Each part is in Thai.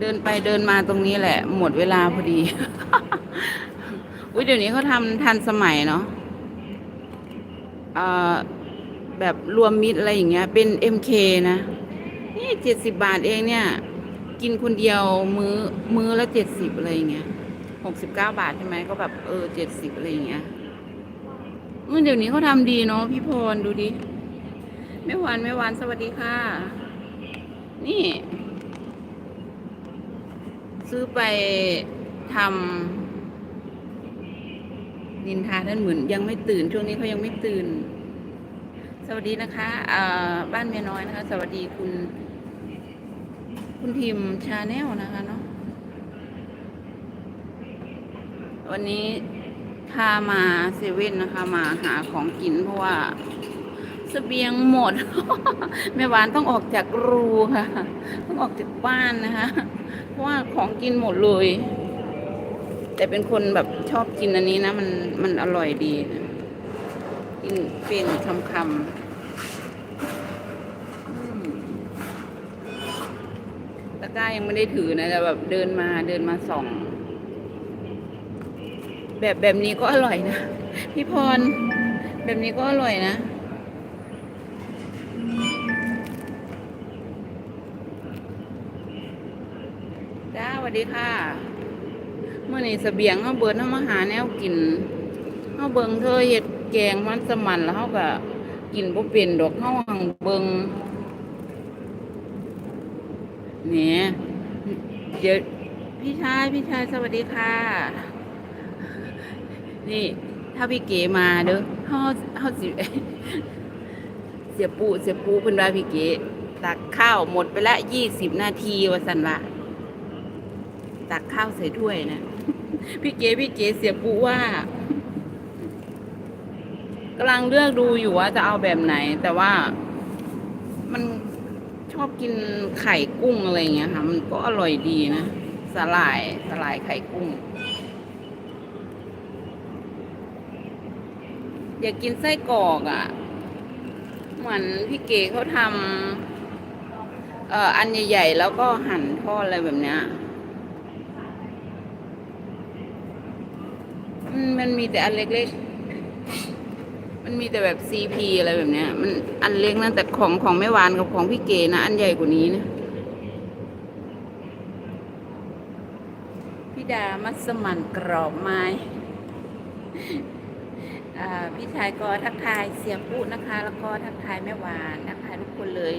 เดินไปเดินมาตรงนี้แหละ หมดเวลาพอดี อุ้ยเดี๋ยวนี้เขาทำทันสมัยเนาะอ่อแบบรวมมิตรอะไรอย่างเงี้ย เป็น MK นะ นี่เจ็ดสิบบาทเองเนี่ย กินคนเดียวมื้อมื้อละเจ็ดสิบอะไรอย่างเงี้ยหกสิบเก้าบาทใช่ไหมก็แบบเออเจ็ดสิบอะไรอย่างเงี้ยเออเดี๋ยวนี้เขาทำดีเนาะพี่พรดูดิแม่หวานแม่หวานสวัสดีค่ะ นี่ ซื้อไปทำนินทาท่านเหมือนยังไม่ตื่น ช่วงนี้เขายังไม่ตื่น สวัสดีนะคะบ้านเมียน้อยนะคะ สวัสดีคุณ คุณพิมชาแนลนะคะเนาะวันนี้พามาเซเว่นนะคะ มาหาของกินเพราะว่า เสบียงหมด แม่หวานต้องออกจากรูค่ะ ต้องออกจากบ้านนะคะเพราะว่าของกินหมดเลย แต่เป็นคนแบบชอบกินอันนี้นะ มันมันอร่อยดีนะกินเป็นคำคำตะกร้ายังไม่ได้ถือนะแต่แบบเดินมาเดินมาส่อง แบบแบบนี้ก็อร่อยนะ พี่พร แบบนี้ก็อร่อยนะ ดีค่ะเมื่อนี้เสบียงเขาเบิดเขามาหาแนวกินเขาเบิงเธอเห็ดแกงมันสมันแล้วเขาก็กินบ่เป็นดอกเขาหังเบิงเนี่ยเดี๋ยวพี่ชาย พี่ชายสวัสดีค่ะ นี่ ถ้าพี่เก๋มาเด้อเขาเขาสิเสียปูเสียปูเพิ่นว่าพี่เก๋ตักข้าวหมดไปละยี่สิบนาทีว่าสันว่า ตักข้าวใส่ถ้วยนะพี่เก๋พี่เก๋เสียปูว่ากำลังเลือกดูอยู่ว่าจะเอาแบบไหน แต่ว่ามันชอบกินไข่กุ้งอะไรเงี้ยค่ะ มันก็อร่อยดีนะสลายสลายไข่กุ้ง อยากกินไส้กรอกอะ่ะ เหมือนพี่เก๋เขาทำเอ่ออันใหญ่ๆ แล้วก็หั่นทอดอะไรแบบเนี้ย มันมีแต่อันเล็กๆ มันมีแต่แบบซีพีอะไรแบบเนี้ย มันอันเล็กนะแต่ของของแม่หวานกับของพี่เก๋นะ อันใหญ่กว่านี้นะพี่ดามัสมันกรอบไม้อ่าพี่ชายก็ทักทายเสียปุ๊นะคะ แล้วก็ทักทายแม่หวานทักทายทุกคนเลย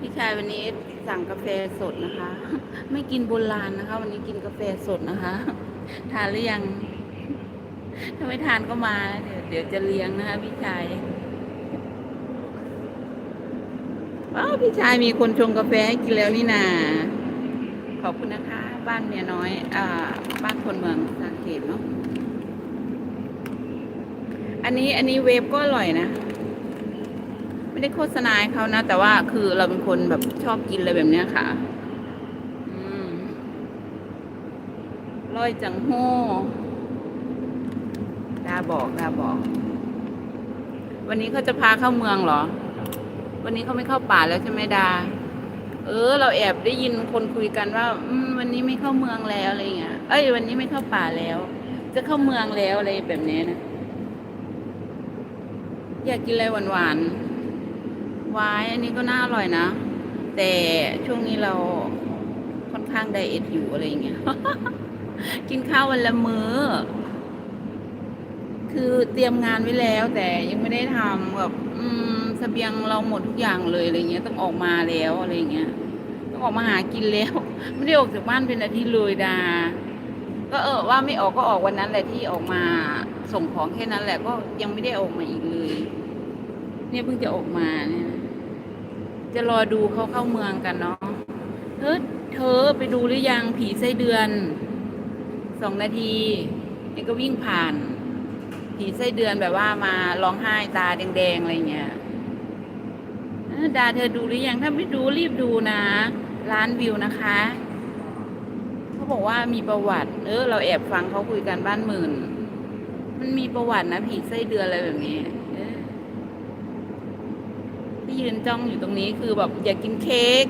พี่ชายวันนี้สั่งกาแฟสดนะคะ ไม่กินโบราณนะคะ วันนี้กินกาแฟสดนะคะ ทานหรือยัง ถ้าไม่ทานก็มาเดี๋ยวเดี๋ยวจะเลี้ยงนะคะพี่ชายว้าวพี่ชายมีคนชงกาแฟให้กินแล้วนี่นา ขอบคุณนะคะ บ้านเมียน้อย อ่า บ้านคนเมืองสาเกตเนาะอันนี้อันนี้เวฟก็อร่อยนะ ไม่ได้โฆษณาเขานะ แต่ว่าคือเราเป็นคนแบบชอบกินอะไรแบบเนี้ยค่ะอืมร้อยจังโฮดา บอกดาบอก วันนี้เขาจะพาเข้าเมืองเหรอ วันนี้เขาไม่เข้าป่าแล้วใช่ไหมดา เออ เราแอบได้ยินคนคุยกันว่า อืมวันนี้ไม่เข้าเมืองแล้วอะไรเงี้ย เอ้ย วันนี้ไม่เข้าป่าแล้ว จะเข้าเมืองแล้วอะไรแบบนี้นะ อยากกินอะไรหวานๆวายอันนี้ก็น่าอร่อยนะ แต่ช่วงนี้เราค่อนข้างไดเอทอยู่อะไรเงี้ย กินข้าววันละมื้อ คือเตรียมงานไว้แล้วแต่ยังไม่ได้ทำแบบอืมเสบียงเราหมดทุกอย่างเลยอะไรเงี้ยต้องออกมาแล้วอะไรเงี้ยต้องออกมาหากินแล้ว ไม่ได้ออกจากบ้านเป็นอาทิตย์เลยดา ก็เออว่าไม่ออกก็ออกวันนั้นแหละที่ออกมาส่งของแค่นั้นแหละก็ยังไม่ได้ออกมาอีกเลย เนี่ยเพิ่งจะออกมาเนี่ยจะรอดูเขาเข้าเมืองกันเนาะเธอเธอไปดูหรือยังผีไส้เดือนสองนาทีนี่ก็วิ่งผ่าน ผีไส้เดือนแบบว่ามาร้องไห้ตาแดงๆอะไรเงี้ยเออดาเธอดูหรือยังถ้าไม่ดูรีบดูนะล้านวิวนะคะเขาบอกว่ามีประวัติ เออ เราแอบฟังเขาคุยกันบ้านหมื่น มันมีประวัตินะผีไส้เดือนอะไรแบบนี้ที่ยืนจ้องอยู่ตรงนี้คือแบบอยากกินเค้ก